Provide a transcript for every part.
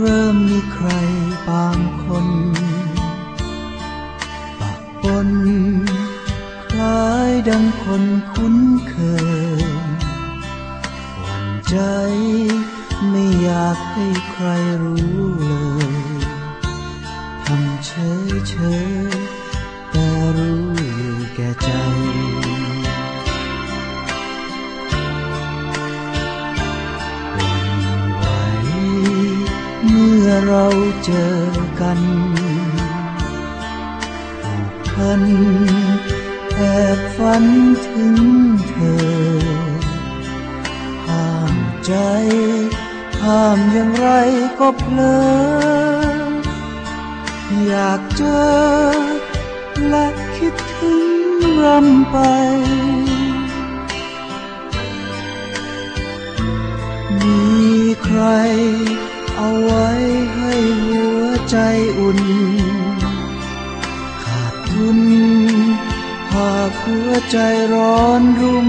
เริ่มมีใครบางคนปะปนคล้ายดังคนคุ้นเคยหวั่นใจไม่อยากให้ใครรู้เลย เราเจอกันผูกพันแอบฝันถึงเธอ ห้ามใจ ห้ามอย่างไรก็เพลออยากเจอ และคิดถึงรำไปมีใคร ใจอุ่น ขาดทุนหากหัวใจร้อนรุ่ม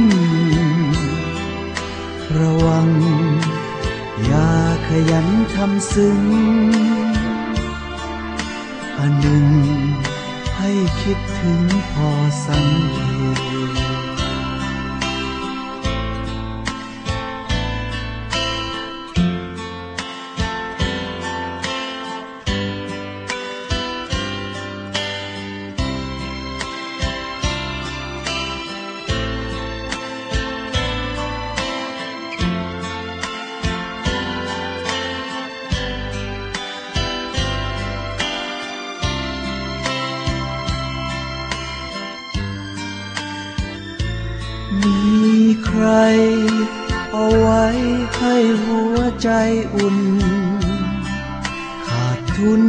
ระวัง อย่าขยันทำซึ้งอันหนึ่งให้คิดถึงพอสังเกต ใคร เอาไว้ให้หัวใจอุ่น ขาดทุน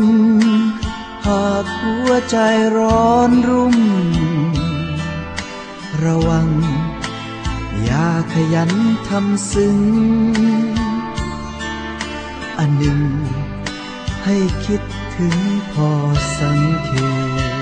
หากหัวใจร้อนรุ่ม ระวัง อย่าขยันทำซึ้งอันหนึ่งให้คิดถึงพอสังเกต